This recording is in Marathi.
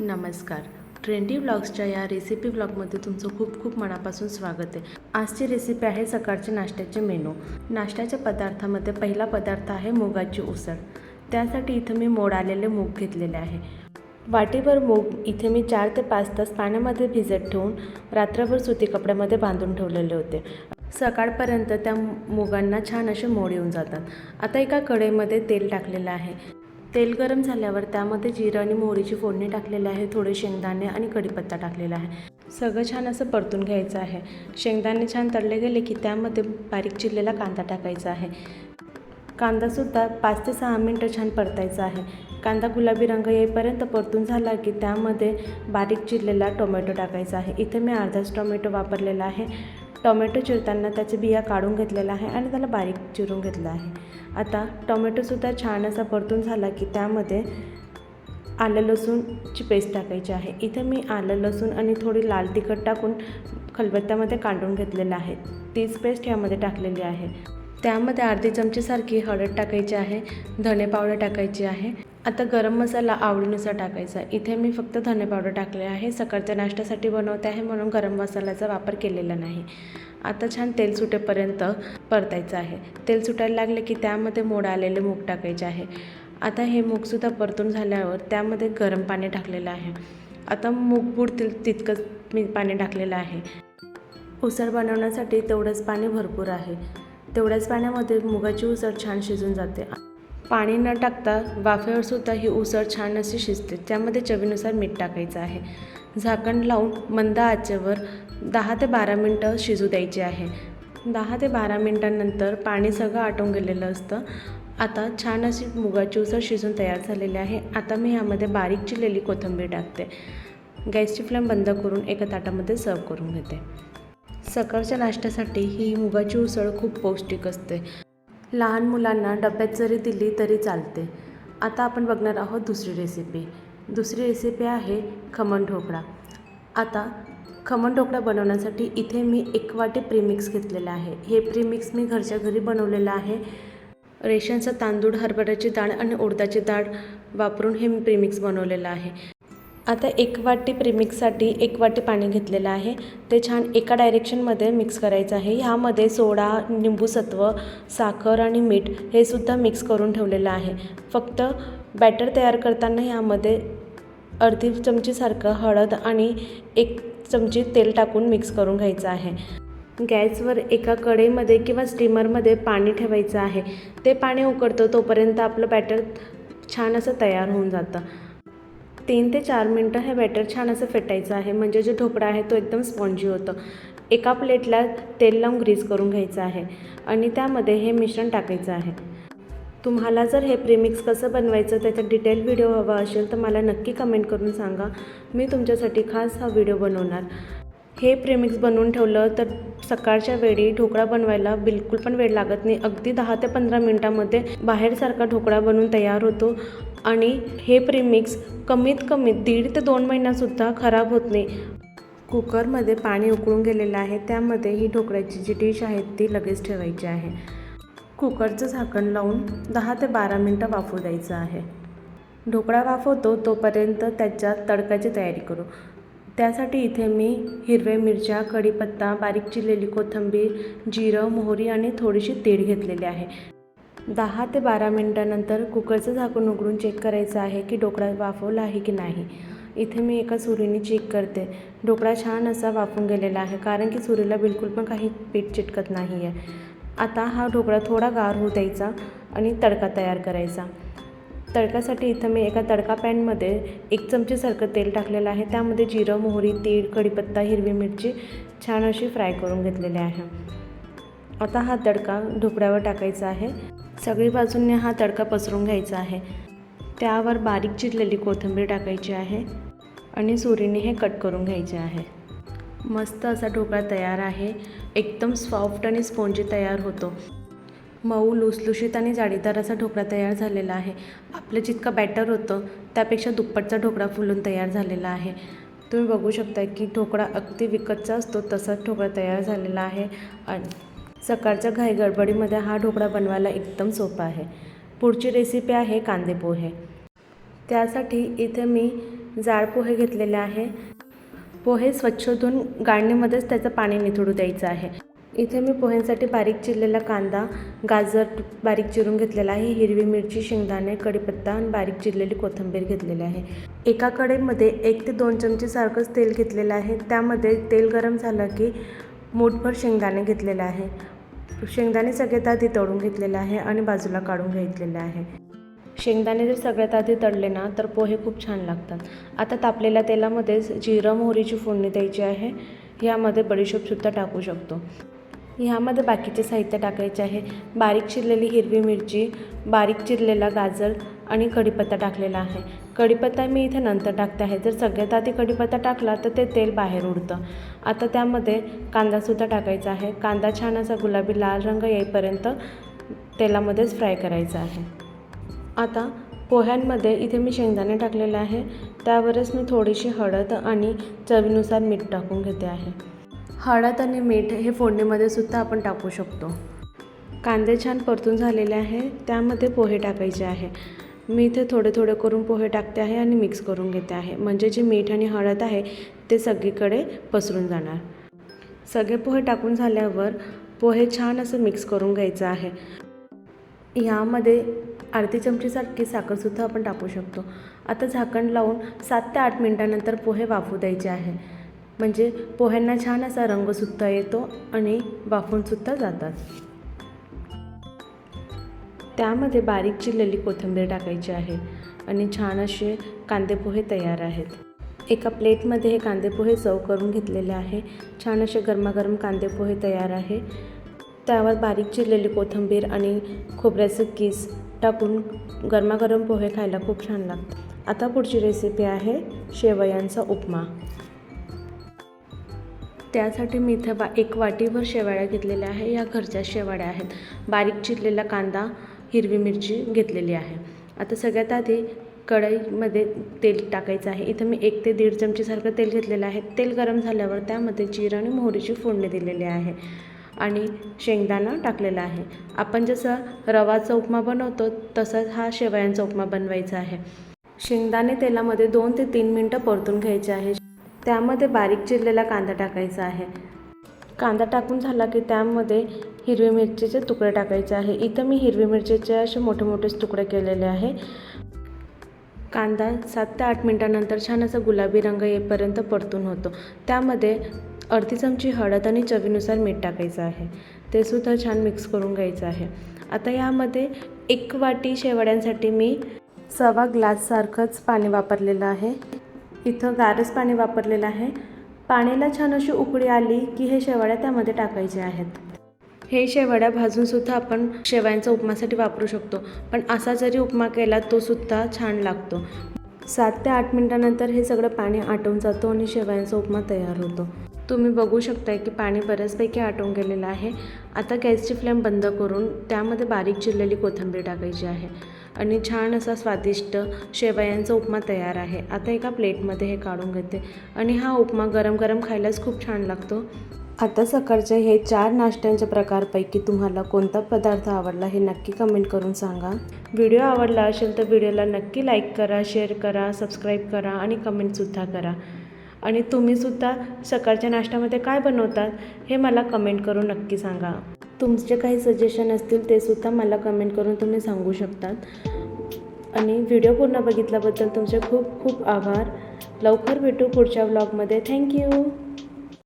नमस्कार. ट्रेंडी ब्लॉग्सच्या या रेसिपी ब्लॉगमध्ये तुमचं खूप खूप मनापासून स्वागत आहे. आजची रेसिपी आहे सकाळचे नाश्त्याचे मेनू. नाश्त्याच्या पदार्थामध्ये पहिला पदार्थ आहे मुगाची उसळ. त्यासाठी इथं मी मोड आलेले मूग घेतलेले आहे. वाटीभर मूग इथे मी चार ते पाच तास पाण्यामध्ये भिजत ठेवून रात्रभर सुती कपड्यामध्ये बांधून ठेवलेले होते. सकाळपर्यंत त्या मुगांना छान असे मोड येऊन जातात. आता एका कढईमध्ये तेल टाकलेलं आहे. तेल गरम झाल्यावर त्यामध्ये जिरं आणि मोहरीची फोडणी टाकलेली आहे थोडे शेंगदाणे आणि कढीपत्ता टाकलेला आहे. सगळं छान असं परतून घ्यायचं आहे. शेंगदाणे छान तळले गेले की त्यामध्ये बारीक चिरलेला कांदा टाकायचा आहे. कांदासुद्धा पाच ते सहा मिनटं छान परतायचा आहे. कांदा गुलाबी रंग येईपर्यंत परतून झाला की त्यामध्ये बारीक चिरलेला टोमॅटो टाकायचा आहे. इथे मी अर्धाच टोमॅटो वापरलेला आहे. टोमॅटो चिरताना त्याचे बिया काढून घेतलेला आहे आणि त्याला बारीक चिरून घेतलं आहे. आता टोमॅटोसुद्धा छान असा परतून झाला की त्यामध्ये आलं लसूणची पेस्ट टाकायची आहे. इथं मी आलं लसूण आणि थोडी लाल तिखट टाकून खलबत्त्यामध्ये काढून घेतलेलं आहे. तीच पेस्ट यामध्ये टाकलेली आहे. त्यामध्ये अर्धी चमचीसारखी हळद टाकायची आहे धने पावडर टाकायची आहे. आता गरम मसाला आवडीनुसार टाकायचा. इथे मी फक्त धने पावडर टाकले आहे. सकाळच्या नाश्त्यासाठी बनवते आहे म्हणून गरम मसाल्याचा वापर केलेला नाही. आता छान तेल सुटेपर्यंत परतायचं आहे. तेल सुटायला लागले की त्यामध्ये मोड आलेले मूग टाकायचे आहे. आता हे मूगसुद्धा परतून झाल्यावर त्यामध्ये गरम पाणी टाकलेलं आहे. आता मूग बुडतील तितकंच मी पाणी टाकलेलं आहे. उसळ बनवण्यासाठी तेवढंच पाणी भरपूर आहे. तेवढ्याच पाण्यामध्ये मुगाची उसळ छान शिजून जाते. पाणी न टाकता वाफेवर सुद्धा ही उसळ छान अशी शिजते. त्यामध्ये चवीनुसार मीठ टाकायचं आहे. झाकण लावून मंद आचेवर दहा ते बारा मिनटं शिजू द्यायचे आहे. दहा ते बारा मिनटांनंतर पाणी सगळं आटून गेलेलं असतं. आता छान अशी मुगाची उसळ शिजून तयार झालेली आहे. आता मी यामध्ये बारीक चिरलेली कोथिंबीर टाकते. गॅसची फ्लेम बंद करून एका ताटामध्ये सर्व करून घेते. सकाळच्या नाश्त्यासाठी ही मुगाची उसळ खूप पौष्टिक असते. लहान मुलांना डब्यात जरी दिली तरी चालते. आता आपण बघणार आहोत दुसरी रेसिपी दुसरी रेसिपी आहे खमण ढोकळा. आता खमण ढोकळा बनवण्यासाठी इथे मी एक वाटी प्रीमिक्स घेतलेलं आहे. हे प्रीमिक्स मी घरच्या घरी बनवलेलं आहे. रेशनचा तांदूळ हरभऱ्याची डाळ आणि उडदाची डाळ वापरून हे मी प्रीमिक्स बनवलेलं आहे. आता एक वाटी प्रीमिक्ससाठी एक वाटी पाणी घेतलेलं आहे. ते छान एका डायरेक्शनमध्ये मिक्स करायचं आहे. ह्यामध्ये सोडा निंबूसत्व साखर आणि मीठ हे सुद्धा मिक्स करून ठेवलेलं आहे. फक्त बॅटर तयार करताना ह्यामध्ये अर्धी चमचीसारखं हळद आणि एक चमची तेल टाकून मिक्स करून घ्यायचं आहे. गॅसवर एका कढईमध्ये किंवा स्टीमरमध्ये पाणी ठेवायचं आहे. ते पाणी उकडतं तोपर्यंत आपलं बॅटर छान असं तयार होऊन जातं. तीन ते चार मिनटं हे बॅटर छान असं फेटायचं आहे. म्हणजे जो ढोकळा आहे तो एकदम स्पॉन्जी होतो. एका प्लेटला तेल लावून ग्रीस करून घ्यायचं आहे आणि त्यामध्ये हे मिश्रण टाकायचं आहे. तुम्हाला जर हे प्रीमिक्स कसं बनवायचं त्याचा डिटेल व्हिडिओ हवा असेल तर मला नक्की कमेंट करून सांगा. मी तुमच्यासाठी खास हा व्हिडिओ बनवणार. हे प्रेमिक्स बनवून ठेवलं तर सकाळच्या वेळी ढोकळा बनवायला बिलकुल पण वेळ लागत नाही. अगदी दहा ते पंधरा मिनटामध्ये बाहेरसारखा ढोकळा बनवून तयार होतो आणि हे प्रेमिक्स कमीत कमी दीड ते दोन महिन्यासुद्धा खराब होत नाही. कुकरमध्ये पाणी उकळून गेलेलं आहे. त्यामध्ये ही ढोकळ्याची जी डिश आहे ती लगेच ठेवायची आहे. कुकरचं झाकण लावून दहा ते बारा मिनटं वाफू द्यायचं आहे. ढोकळा वाफवतो तोपर्यंत त्याच्या तडकाची तयारी करू. त्यासाठी इथे मी हिरव्या मिरच्या कढीपत्ता बारीक चिरलेली कोथिंबीर जिरं मोहरी आणि थोडीशी तीळ घेतलेली आहे. दहा ते बारा मिनटानंतर कुकरचं झाकण उघडून चेक करायचं आहे की ढोकळा वाफवला आहे की नाही. इथे मी एका सुरीने चेक करते. ढोकळा छान असा वाफून गेलेला आहे कारण की सुरीला बिलकुल पण काही पीठ चिटकत नाही आहे आता हा ढोकळा थोडा गार होऊ द्यायचा आणि तडका तयार करायचा. तडकासाठी इथं मी एका तडका पॅनमध्ये एक चमचेसारखं तेल टाकलेलं आहे. त्यामध्ये जिरं मोहरी तीळ कढीपत्ता हिरवी मिरची छान अशी फ्राय करून घेतलेली आहे. आता हा तडका ढोकळ्यावर टाकायचा आहे. सगळी बाजूंनी हा तडका पसरून घ्यायचा आहे. त्यावर बारीक चिरलेली कोथिंबीर टाकायची आहे आणि सुरीने हे कट करून घ्यायचे आहे. मस्त असा ढोकळा तयार आहे. एकदम सॉफ्ट आणि स्पॉन्जी तयार होतो. मऊ लुसलुशीत आणि जाळीदार असा ढोकळा तयार झालेला आहे. आपलं जितकं बॅटर होतं त्यापेक्षा दुप्पटचा ढोकळा फुलून तयार झालेला आहे. तुम्ही बघू शकता की ढोकळा अगदी विकतचा असतो तसाच ढोकळा तयार झालेला आहे. आणि सकाळच्या घाई गडबडीमध्ये हा ढोकळा बनवायला एकदम सोपा आहे. पुढची रेसिपी आहे कांदे पोहे. त्यासाठी इथे मी जाड पोहे घेतलेले आहे. पोहे स्वच्छ धुवून गाळणीमध्येच त्याचं पाणी निथळू द्यायचं आहे. इथे मी पोह्यांसाठी बारीक चिरलेला कांदा गाजर बारीक चिरून घेतलेला आहे हिरवी मिरची शेंगदाणे कढीपत्ता आणि बारीक चिरलेली कोथिंबीर घेतलेली आहे. एका कडेमध्ये एक ते दोन चमचे सारखंच तेल घेतलेलं आहे. त्यामध्ये तेल गरम झालं की मूठभर शेंगदाणे घेतलेलं आहे. शेंगदाणे सगळ्यात आधी तळून घेतलेले आहे आणि बाजूला काढून घेतलेले आहे. शेंगदाणे जर सगळ्यात आधी तळले ना तर पोहे खूप छान लागतात. आता तापलेल्या तेलामध्येच जिरं मोहरीची फोडणी द्यायची आहे. यामध्ये बडीशोपसुद्धा टाकू शकतो. ह्यामध्ये बाकीचे साहित्य टाकायचे आहे. बारीक चिरलेली हिरवी मिरची बारीक चिरलेला गाजर आणि कढीपत्ता टाकलेला आहे. कढीपत्ता मी इथे नंतर टाकते आहे. जर सगळ्यात आधी कढीपत्ता टाकला तर ते तेल बाहेर उडतं. आता त्यामध्ये कांदासुद्धा टाकायचा आहे. कांदा छान असा गुलाबी लाल रंग येईपर्यंत तेलामध्येच फ्राय करायचा आहे. आता पोह्यांमध्ये इथे मी शेंगदाणे टाकलेले आहे. त्यावरच मी थोडीशी हळद आणि चवीनुसार मीठ टाकून घेते आहे. हळद आणि मीठ हे फोडणीमध्ये सुद्धा आपण टाकू शकतो. कांदे छान परतून झालेले आहे त्यामध्ये पोहे टाकायचे आहे. मी इथे थोडे थोडे करून पोहे टाकते आहे आणि मिक्स करून घेते आहे. म्हणजे जे मीठ आणि हळद आहे ते सगळीकडे पसरून जाणार. सगळे पोहे टाकून झाल्यावर पोहे छान असं मिक्स करून घ्यायचं आहे. यामध्ये अर्धी चमचीसारखी साखरसुद्धा आपण टाकू शकतो. आता झाकण लावून सात ते आठ मिनटानंतर पोहे वाफू द्यायचे आहे. म्हणजे पोह्यांना छान असा रंगसुद्धा येतो आणि वाफूनसुद्धा जातात. त्यामध्ये बारीक चिरलेली कोथिंबीर टाकायची आहे आणि छान असे कांदे पोहे तयार आहेत. एका प्लेटमध्ये हे कांदे पोहे सर्व करून घेतलेले आहे. छान असे गरमागरम कांदे पोहे तयार आहे. त्यावर बारीक चिरलेली कोथिंबीर आणि खोबऱ्याचं किस टाकून गरमागरम पोहे खायला खूप छान लागतात. आता पुढची रेसिपी आहे शेवयांचा उपमा. त्यासाठी मी इथं बा एक वाटीभर शेवाळ्या घेतलेल्या आहे. या घरच्या शेवाळ्या आहेत. बारीक चिरलेला कांदा हिरवी मिरची घेतलेली आहे. आता सगळ्यात आधी कढईमध्ये तेल टाकायचं आहे. इथं मी एक ते दीड चमचीसारखं तेल घेतलेलं आहे. तेल गरम झाल्यावर त्यामध्ये जिरं आणि मोहरीची फोडणी दिलेली आहे आणि शेंगदाणा टाकलेला आहे. आपण जसं रवाचा उपमा बनवतो तसंच हा शेवयांचा उपमा बनवायचा आहे. शेंगदाणे तेलामध्ये दोन ते तीन मिनटं परतून घ्यायचे आहे. त्यामध्ये बारीक चिरलेला कांदा टाकायचा आहे. कांदा टाकून झाला की त्यामध्ये हिरवी मिरचीचे तुकडे टाकायचे आहे. इथं मी हिरवी मिरचीचे असे मोठे मोठेच तुकडे केलेले आहे. कांदा सात ते आठ मिनटानंतर छान असा गुलाबी रंग येईपर्यंत परतून होतो. त्यामध्ये अर्धी चमची हळद आणि चवीनुसार मीठ टाकायचं आहे. ते सुद्धा छान मिक्स करून घ्यायचं आहे. आता यामध्ये एक वाटी शेवड्यांसाठी मी सव्वा ग्लाससारखंच पाणी वापरलेलं आहे. इथं गारच पाणी वापरलेलं आहे. पाण्याला छान अशी उकळी आली की हे शेवाळ्या त्यामध्ये टाकायचे आहेत. हे शेवाळ्या भाजूनसुद्धा आपण शेवयांचा उपमासाठी वापरू शकतो पण असा जरी उपमा केला तो सुद्धा छान लागतो. सात ते आठ मिनटानंतर हे सगळं पाणी आटवून जातो आणि शेवयांचा उपमा तयार होतो. तुम्ही बघू शकताय की पाणी बऱ्याचपैकी आटवून गेलेलं आहे. आता गॅसची फ्लेम बंद करून त्यामध्ये बारीक चिरलेली कोथिंबीर टाकायची आहे. आणि छान असा स्वादिष्ट शेवयांचा उपमा तयार आहे. आता एका प्लेटमध्ये हे काढून घेते. आणि हा उपमा गरम गरम खायलाच खूप छान लागतो. आता सकाळचे हे चार नाश्त्यांच्या प्रकारपैकी तुम्हाला कोणता पदार्थ आवडला हे नक्की कमेंट करून सांगा. व्हिडिओ आवडला असेल तर व्हिडिओला नक्की लाईक करा शेअर करा सबस्क्राईब करा आणि कमेंटसुद्धा करा. आणि तुम्हीसुद्धा सकाळच्या नाश्त्यामध्ये काय बनवतात हे मला कमेंट करून नक्की सांगा. तुमचे काही सजेशन असतील ते सुद्धा मला कमेंट करून तुम्ही सांगू शकतात. आणि व्हिडिओ पूर्ण बघितल्याबद्दल तुमचे खूप खूप आभार. लवकर भेटू पुढच्या व्लॉगमध्ये थँक्यू